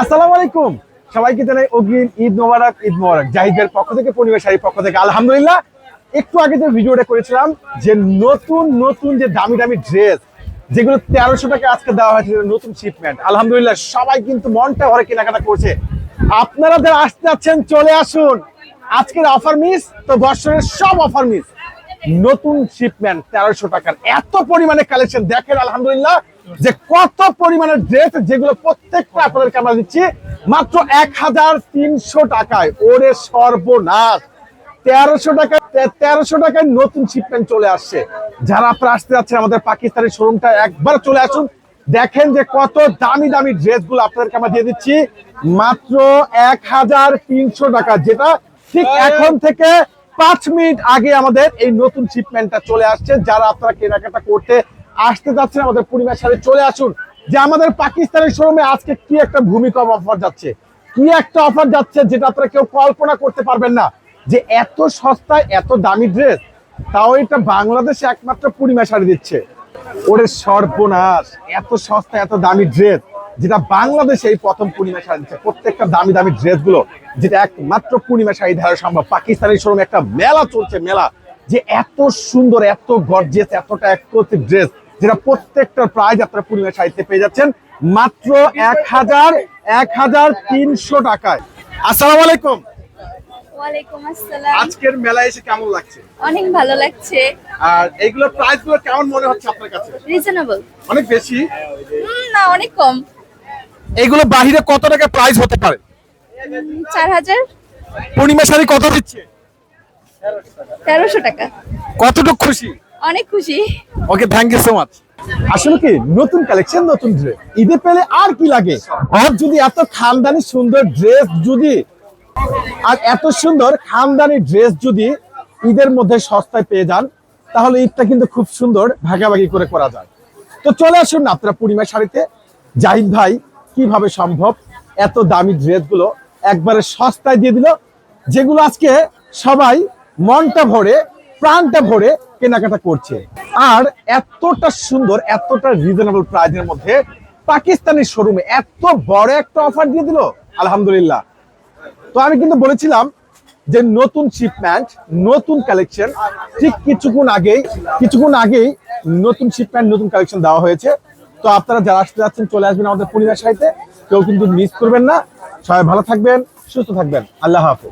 আসসালামু আলাইকুম। সবাইকে জানাই অগ্রিম ঈদ মোবারক ঈদ মোবারক। জাহিদের পক্ষ থেকে পরিবেশ শাড়ির পক্ষ থেকে। আলহামদুলিল্লাহ, একটু আগে যে ভিডিওটা করেছিলাম, যে নতুন নতুন যে দামি দামি ড্রেস যেগুলো তেরোশো টাকা আজকে দেওয়া হয়েছে নতুন শিপমেন্ট আলহামদুলিল্লাহ, সবাই কিন্তু মনটা ভরে কেনাকাটা করছে। আপনারা যারা আসতে যাচ্ছেন, চলে আসুন। আজকের অফার মিস তো বছরের সব অফার মিস নতুন শিপমেন্ট তেরোশো টাকার। এত পরিমাণে কালেকশন দেখেন, আলহামদুলিল্লাহ যে কত পরিমাণের ড্রেস যেগুলো প্রত্যেকটা আপনাদেরকে আমরা দিচ্ছি মাত্র এক হাজার তিনশো টাকায়। ওরে সর্বনাশ। তেরোশো টাকা তেরোশো টাকায় নতুন শিপমেন্ট চলে আসছে। যারা আপনারা আসতে যাচ্ছেন আমাদের পাকিস্তানের শোরুমটা একবার চলে আসুন। দেখেন যে কত দামি দামি ড্রেসগুলো আপনাদেরকে আমরা দিয়ে দিচ্ছি। মাত্র এক হাজার তিনশো টাকা যেটা ঠিক এখন থেকে পাঁচ মিনিট আগে আমাদের এই নতুন শিপমেন্টটা চলে আসছে। যারা আপনারা কেনাকাটা করতে আসতে যাচ্ছেন, আমাদের পরিবার সাথে চলে আসুন। যে আমাদের পাকিস্তানের শোরুমে আজকে কি একটা ভূমিকম্প অফার যাচ্ছে? কি একটা অফার যাচ্ছে যেটা আপনারা কেউ কল্পনা করতে পারবেন না? যে এত সস্তায়, এত দামি ড্রেস তাও এটা বাংলাদেশে একমাত্র পূর্ণিমা শাড়ি দিচ্ছে। ওরে সর্বনাশ, এত সস্তা এত দামি ড্রেস যেটা বাংলাদেশে এই প্রথম পূর্ণিমা শাড়ি দিচ্ছে। প্রত্যেকটা দামি দামি ড্রেসগুলো, যেটা একমাত্র পূর্ণিমা শাড়ি ধারা সম্ভব। পাকিস্তানি শোরুমে একটা মেলা চলছে, মেলা। যে এত সুন্দর, এত গর্জিয়াস এতটা একত্রিত ড্রেস যেটা প্রত্যেকটা প্রাইস আপনারা পূর্ণিমা শাড়িতে পেয়ে যাচ্ছেন মাত্র এক হাজার এক হাজার তিনশো টাকায়। আসসালামু আলাইকুম। ওয়ালাইকুম আসসালাম। আজকের মেলায় এসে কেমন লাগছে? অনেক ভালো লাগছে। আর এইগুলোর প্রাইসগুলো কেমন মনে হচ্ছে আপনার কাছে? রিজনেবল অনেক বেশি? না অনেক কম। এইগুলো বাহিরে কত টাকা প্রাইস হতে পারে? চার হাজার। পূর্ণিমা শাড়ি কত দিচ্ছে? তেরোশো টাকা। কতটুকু খুশি? অনেক খুশি। Okay thank you so much আসলে কি, নতুন কালেকশন নতুন ড্রেস ঈদে পেলে আর কি লাগে? আর যদি এত খানদানি সুন্দর ড্রেস যদি, আর এত সুন্দর খানদানি ড্রেস যদি ঈদের মধ্যে সস্তায় পেয়ে যান, তাহলে ঈদটা কিন্তু খুব সুন্দর ভাগাভাগি করে করা যায়। তো চলে আসুন না, আপনারা পূর্ণিমা শাড়িতে। জাহিদ ভাই, কীভাবে সম্ভব এত দামি ড্রেসগুলো একবারে সস্তায় দিয়ে দিল, যেগুলো আজকে সবাই মনটা ভরে প্রাণটা ভরে কেনাকাটা করছে। আর এতটা সুন্দর, এতটা রিজনেবল প্রাইজের মধ্যে পাকিস্তানি শোরুমে এত বড় একটা অফার দিয়ে দিল, আলহামদুলিল্লাহ। তো আমি কিন্তু বলেছিলাম যে নতুন শিপম্যান্ট নতুন কালেকশন ঠিক কিছুক্ষণ আগেই কিছুক্ষণ আগেই নতুন শিপমেন্ট নতুন কালেকশন দেওয়া হয়েছে। তো আপনারা যারা আসতে যাচ্ছেন, চলে আসবেন আমাদের পরিবার সাহিত্যে কেউ কিন্তু মিস করবেন না। সবাই ভালো থাকবেন, সুস্থ থাকবেন। আল্লাহ হাফেজ।